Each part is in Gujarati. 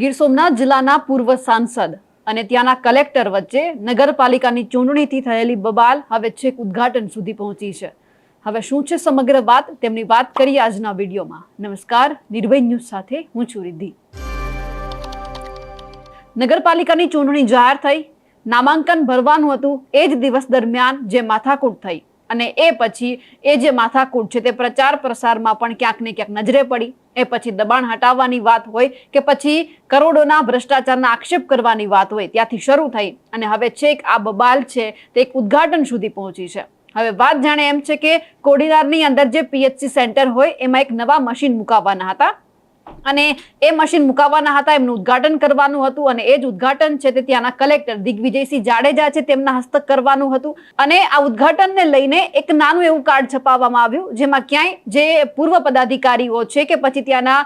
ગીર સોમનાથ જિલ્લાના પૂર્વ સાંસદ અને ત્યાંના કલેક્ટર વચ્ચે નગરપાલિકાની ચૂંટણીથી થયેલી બબાલ હવે છેક ઉદ્ઘાટન સુધી પહોંચી છે. હવે શું છે સમગ્ર વાત? તેમની વાત કરીએ આજના વિડીયોમાં. નમસ્કાર, નિર્ભય ન્યૂઝ સાથે હું છું રિદ્ધિ. નગરપાલિકાની ચૂંટણી જાહેર થઈ. નામાંકન ભરવાનું હતું. એ જ દિવસ દરમિયાન જે માથાકૂટ થઈ. અને એ પછી એ જે માથાકૂટ છે તે પ્રચાર પ્રસારમાં પણ ક્યાંક ને ક્યાંક નજરે પડી. એ પછી દબાણ હટાવવાની વાત હોય કે પછી કરોડોના ભ્રષ્ટાચારના આક્ષેપ કરવાની વાત હોય ત્યાંથી શરૂ થઈ અને હવે છેક આ બબાલ છે તે એક ઉદ્ઘાટન સુધી પહોંચી છે. હવે વાત જાણે એમ છે કે કોડીનારની અંદર જે પીએચસી સેન્ટર હોય એમાં એક નવા મશીન મુકાવવાના હતા. અને એ મશીન મુકાવવાના હતા, એમનું ઉદ્ઘાટન કરવાનું હતું અને એ જ ઉદ્ઘાટન છે તે ત્યાંના કલેક્ટર દિગ્વિજયસિંહ જાડેજા છે તેમના હસ્તક કરવાનું હતું. અને આ ઉદ્ઘાટનને લઈને એક નાનું એવું કાર્ડ છપાવવામાં આવ્યું, જેમાં ક્યાંય જે પૂર્વ પદાધિકારીઓ છે કે પછી ત્યાંના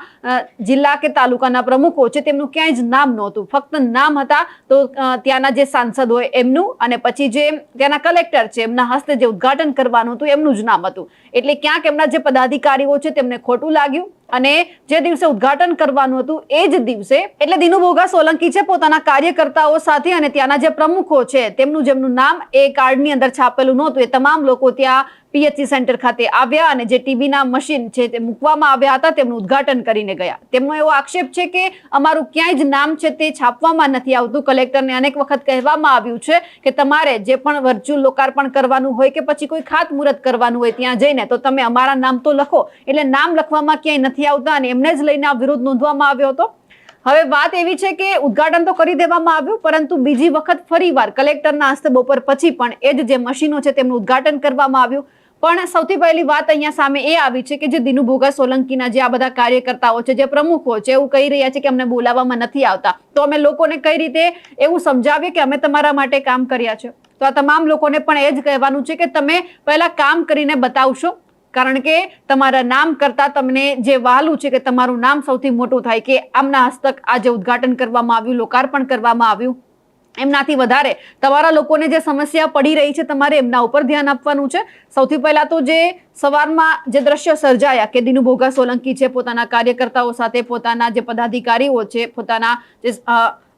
જિલ્લા કે તાલુકાના પ્રમુખો છે તેમનું ક્યાંય જ નામ નહોતું. ફક્ત નામ હતા તો ત્યાંના જે સાંસદ હોય એમનું અને પછી જે ત્યાંના કલેક્ટર છે એમના હસ્તે જે ઉદ્ઘાટન કરવાનું હતું એમનું જ નામ હતું. એટલે ક્યાંક એમના જે પદાધિકારીઓ છે તેમને ખોટું લાગ્યું અને જે દિવસે ઉદ્ઘાટન કરવાનું હતું, એ જ દિવસે, એટલે દિનુ ભોગા સોલંકી છે, પોતાના કાર્યકર્તાઓ સાથે અને ત્યાંના જે પ્રમુખો છે, તેમનું જેમનું નામ એ કાર્ડની અંદર છાપેલું નહોતું, એ તમામ લોકો ત્યાં પીએચસી સેન્ટર ખાતે આવ્યા અને જે ટીબીના મશીન છે તે મૂકવામાં આવ્યા હતા, તેમનું ઉદ્ઘાટન કરીને ગયા. તેમનો એવો આક્ષેપ છે કે અમારું ક્યાંય જ નામ છે તે છાપવામાં નથી આવતું. કલેક્ટરને અનેક વખત કહેવામાં આવ્યું છે કે તમારે જે પણ વર્ચ્યુઅલ લોકાર્પણ કરવાનું હોય કે પછી કોઈ ખાતમુહૂર્ત કરવાનું હોય ત્યાં જઈને, તો તમે અમારા નામ તો લખો. એટલે નામ લખવામાં ક્યાંય નથી આવતા અને એમને જ લઈને આ વિરોધ નોંધવામાં આવ્યો હતો. હવે વાત એવી છે કે ઉદ્ઘાટન તો કરી દેવામાં આવ્યું, પરંતુ બીજી વખત ફરીવાર કલેક્ટરના હસ્તે બપોર પછી પણ એ જ જે મશીનો છે તેમનું ઉદ્ઘાટન કરવામાં આવ્યું. પણ સૌથી પહેલી વાત અહીંયા સામે એ આવી છે કે જે દિનુ ભોગા સોલંકીના જે આ બધા કાર્યકર્તાઓ છે, જે પ્રમુખો છે, એવું કહી રહ્યા છે કે અમને બોલાવવામાં નથી આવતા. તો અમે લોકોને કઈ રીતે એવું સમજાવીએ કે અમે તમારા માટે કામ કર્યા છે? તો આ તમામ લોકોને પણ એ જ કહેવાનું છે કે તમે પહેલા કામ કરીને બતાવશો. કારણ કે તમારા નામ કરતા તમને જે વહાલું છે કે તમારું નામ સૌથી મોટું થાય કે આમના હસ્તક આજે ઉદ્ઘાટન કરવામાં આવ્યું, લોકાર્પણ કરવામાં આવ્યું. એમનાથી વધારે તમારા લોકોને જે સમસ્યા પડી રહી છે તમારે એમના ઉપર ધ્યાન આપવાનું છે. સૌથી પહેલા તો જે સવારમાં જે દ્રશ્ય સર્જાયા કે દિનુ ભોગા સોલંકી છે પોતાના કાર્યકર્તાઓ સાથે પોતાના જે પદાધિકારીઓ છે પોતાના જે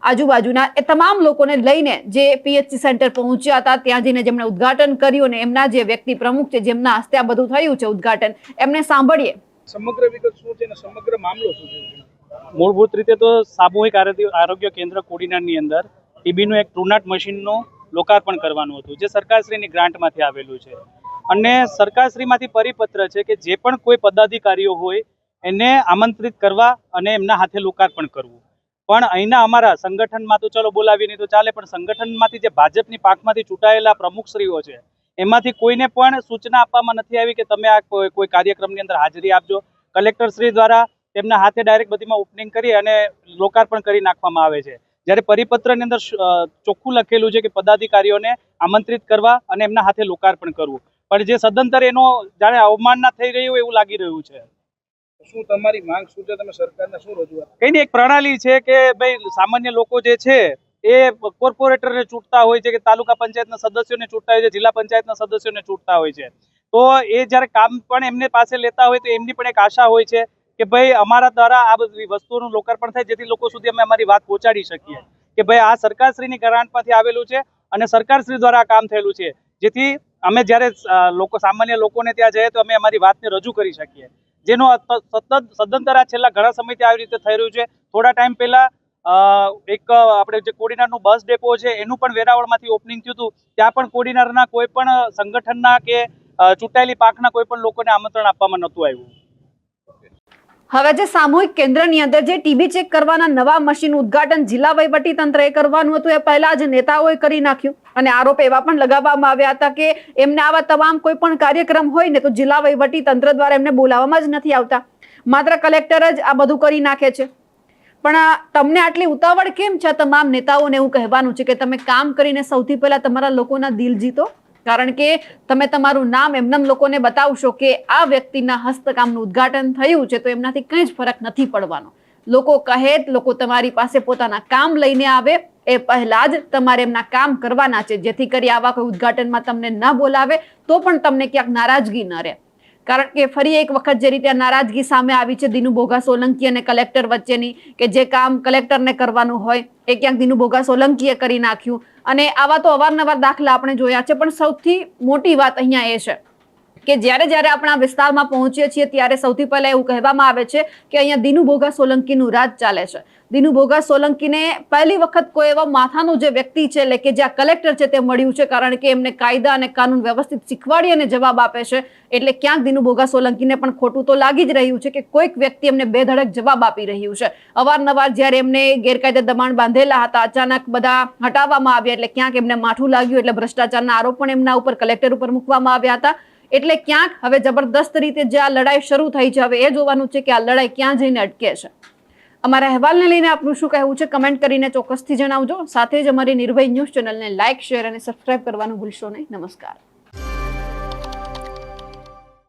આજુબાજુના એ તમામ લોકોને લઈને જે પીએચસી સેન્ટર પહોંચ્યા હતા ત્યાં જઈને જેમણે ઉદ્ઘાટન કર્યું અને એમના જે વ્યક્તિ પ્રમુખ છે જેમના હસ્તે આ બધું થયું છે ઉદ્ઘાટન એમને સાંભળીએ. સમગ્ર વિગત શું છે અને સમગ્ર મામલો શું છે? મૂળભૂત રીતે તો સામૂહિક આરોગ્ય આરોગ્ય કેન્દ્ર કોડીનારની અંદર ટીબીનું એક ટ્રુનાટ મશીનનું લોકાર્પણ કરવાનું હતું, જે સરકારશ્રીની ગ્રાન્ટમાંથી આવેલું છે. અને સરકારશ્રીમાંથી પરિપત્ર છે કે જે પણ કોઈ પદાધિકારીઓ હોય, એને આમંત્રિત કરવા અને એમના હાથે લોકાર્પણ કરવું. પણ અહીંના અમારા સંગઠનમાં તો ચલો બોલાવીએ નહીં તો ચાલે, પણ સંગઠનમાંથી જે ભાજપની પાકમાંથી ચૂંટાયેલા પ્રમુખશ્રીઓ છે, એમાંથી કોઈને પણ સૂચના આપવામાં નથી આવી કે તમે આ કોઈ કોઈ કાર્યક્રમની અંદર હાજરી આપજો. કલેક્ટરશ્રી દ્વારા તેમના હાથે ડાયરેક્ટ બધીમાં ઓપનિંગ કરી અને લોકાર્પણ કરી નાખવામાં આવે છે. જ્યારે પરિપત્રની અંદર ચોખ્ખું લખેલું છે કે પદાધિકારીઓને આમંત્રિત કરવા અને એમના હાથે લોકાર્પણ કરવું. પણ જે સદંતર એનો જાણે અવમાનના થઈ રહ્યું હોય એવું લાગી રહ્યું છે. શું તમારી માંગ શું છે? તમે સરકારને શું રજૂઆત કઈ નહીં એક પ્રણાલી છે કે ભાઈ સામાન્ય લોકો જે છે એ કોર્પોરેટરને ચૂંટતા હોય છે કે તાલુકા પંચાયતના સદસ્યોને ચૂંટતા હોય છે જિલ્લા પંચાયતના સદસ્યોને ચૂંટતા હોય છે. તો એ જ્યારે કામ પણ એમને પાસે લેતા હોય તો એમની પણ એક આશા હોય છે કે ભાઈ અમારા દ્વારા આ બધી વસ્તુઓનું લોકાર્પણ થાય જેથી લોકો સુધી અમે અમારી વાત પહોંચાડી શકીએ. કે ભાઈ આ સરકારશ્રીની ગ્રાન્ટમાંથી આવેલું છે અને સરકારશ્રી દ્વારા કામ થયેલું છે. જેથી અમે જ્યારે લોકો, સામાન્ય લોકોને ત્યાં જઈએ તો અમે અમારી વાતને રજૂ કરી શકીએ. જેનો સતત, સદંતર આ છેલ્લા ઘણા સમયથી આવી રીતે થઈ રહ્યું છે. થોડા ટાઈમ પહેલા એક, આપણે જે કોડીનારનું બસ ડેપો છે એનું પણ વેરાવળમાંથી ઓપનિંગ થયું હતું. ત્યાં પણ કોડીનારના કોઈ પણ સંગઠનના કે ચૂંટાયેલી પાકના કોઈ પણ લોકોને આમંત્રણ આપવામાં નહોતું આવ્યું. હવે જે સામૂહિક કેન્દ્રની અંદર જે ટીબી ચેક કરવાના નવા મશીન ઉદ્ઘાટન જિલ્લા વહીવટી તંત્રએ કરવાનું હતું, એ પહેલા જ નેતાઓએ કરી નાખ્યું. અને આરોપ એવા પણ લગાવવામાં આવ્યા હતા કે એમને આવા તમામ કોઈ પણ કાર્યક્રમ હોય ને તો જિલ્લા વહીવટી તંત્ર દ્વારા એમને બોલાવવામાં જ નથી આવતા. માત્ર કલેક્ટર જ આ બધું કરી નાખે છે. પણ તમને આટલી ઉતાવળ કેમ છે તમામ નેતાઓને એવું કહેવાનું છે કે તમે કામ કરીને સૌથી પહેલા તમારા લોકોના દિલ જીતો? કારણ કે તમે તમારું નામ એમનેમ લોકોને બતાવશો કે આ વ્યક્તિના હસ્તકામનું ઉદ્ઘાટન થયું છે, તો એમનાથી કંઈ જ ફરક નથી પડવાનો. લોકો કહે, લોકો તમારી પાસે પોતાના કામ લઈને આવે, એ પહેલા જ તમારે એમના કામ કરવાના છે. જેથી કરી આવા કોઈ ઉદ્ઘાટનમાં તમને ન બોલાવે, તો પણ તમને ક્યાંક નારાજગી ન રહે. કારણ કે ફરી એક વખત જે રીતે નારાજગી સામે આવી છે દિનુ ભોગા સોલંકી અને કલેક્ટર વચ્ચેની કે જે કામ કલેક્ટરને કરવાનું હોય એ ક્યાંક દિનુ ભોગા સોલંકીએ કરી નાખ્યું. અને આવા તો અવારનવાર દાખલા આપણે જોયા છે, પણ સૌથી મોટી વાત અહીંયા એ છે કે જ્યારે જ્યારે આપણા વિસ્તારમાં પહોંચીએ છીએ, ત્યારે સૌથી પહેલા એવું કહેવામાં આવે છે કે અહીંયા દિનુ ભોગા સોલંકીનું રાજ ચાલે છે. દિનુ ભોગા સોલંકીને પહેલી વખત કોઈ એવા માથાનો જે વ્યક્તિ છે, એટલે કે જે કલેક્ટર છે, તે મળ્યું છે, કારણ કે એમને કાયદા અને કાનૂન વ્યવસ્થિત શીખવાડી અને જવાબ આપે છે. એટલે ક્યાંક દિનુ ભોગા સોલંકીને પણ ખોટું તો લાગી જ રહ્યું છે કે કોઈક વ્યક્તિ એમને બેધડક જવાબ આપી રહ્યું છે. અવારનવાર જ્યારે એમને ગેરકાયદે દબાણ બાંધેલા હતા, અચાનક બધા હટાવવામાં આવ્યા, એટલે ક્યાંક એમને માઠું લાગ્યું, એટલે ભ્રષ્ટાચારના આરોપ પણ એમના ઉપર કલેક્ટર ઉપર મૂકવામાં આવ્યા હતા. એટલે ક્યાંક હવે જબરદસ્ત રીતે જે આ લડાઈ શરૂ થઈ છે, હવે એ જોવાનું છે કે આ લડાઈ ક્યાં જઈને અટકે છે. અમારા અહેવાલને લઈને આપનું શું કહેવું છે, કમેન્ટ કરીને ચોક્કસથી જણાવજો. સાથે જ અમારી નિર્ભય ન્યૂઝ ચેનલને લાઇક શેર અને સબસ્ક્રાઇબ કરવાનું ભૂલશો નહીં. નમસ્કાર.